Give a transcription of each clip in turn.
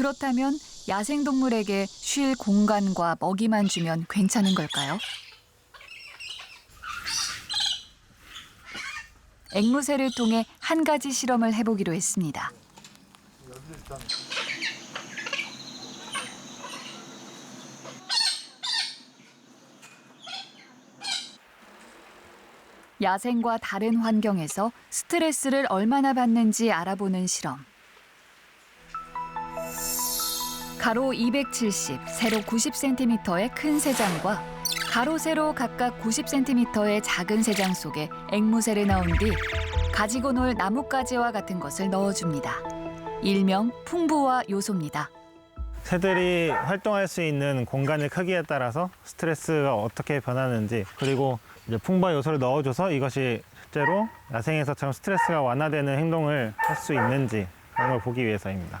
그렇다면 야생동물에게 쉴 공간과 먹이만 주면 괜찮은 걸까요? 앵무새를 통해 한 가지 실험을 해보기로 했습니다. 야생과 다른 환경에서 스트레스를 얼마나 받는지 알아보는 실험. 가로 270, 세로 90cm의 큰 세장과 가로 세로 각각 90cm의 작은 세장 속에 앵무새를 넣은 뒤 가지고 놀 나뭇가지와 같은 것을 넣어줍니다. 일명 풍부화 요소입니다. 새들이 활동할 수 있는 공간의 크기에 따라서 스트레스가 어떻게 변하는지 그리고 이제 풍부한 요소를 넣어줘서 이것이 실제로 야생에서처럼 스트레스가 완화되는 행동을 할 수 있는지 그런 걸 보기 위해서입니다.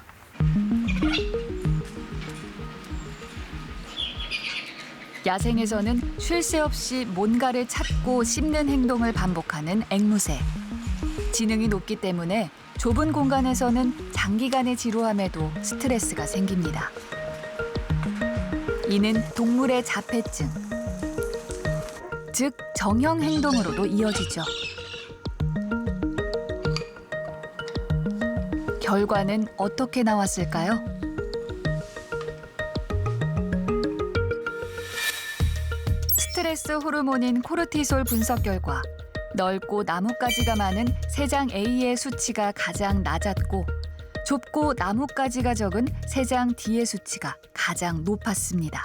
야생에서는 쉴 새 없이 뭔가를 찾고 씹는 행동을 반복하는 앵무새. 지능이 높기 때문에 좁은 공간에서는 장기간의 지루함에도 스트레스가 생깁니다. 이는 동물의 자폐증, 즉 정형 행동으로도 이어지죠. 결과는 어떻게 나왔을까요? 스트레스 호르몬인 코르티솔 분석 결과 넓고 나뭇가지가 많은 세장 A의 수치가 가장 낮았고 좁고 나뭇가지가 적은 세장 D의 수치가 가장 높았습니다.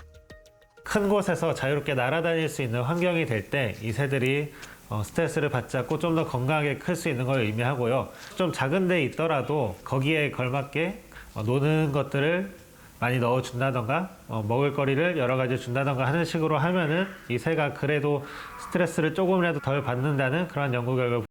큰 곳에서 자유롭게 날아다닐 수 있는 환경이 될 때 이 새들이 어, 스트레스를 받지 않고 좀 더 건강하게 클 수 있는 걸 의미하고요. 좀 작은 데 있더라도 거기에 걸맞게 어, 노는 것들을 많이 넣어준다던가 어, 먹을거리를 여러 가지 준다던가 하는 식으로 하면은 이 새가 그래도 스트레스를 조금이라도 덜 받는다는 그런 연구 결과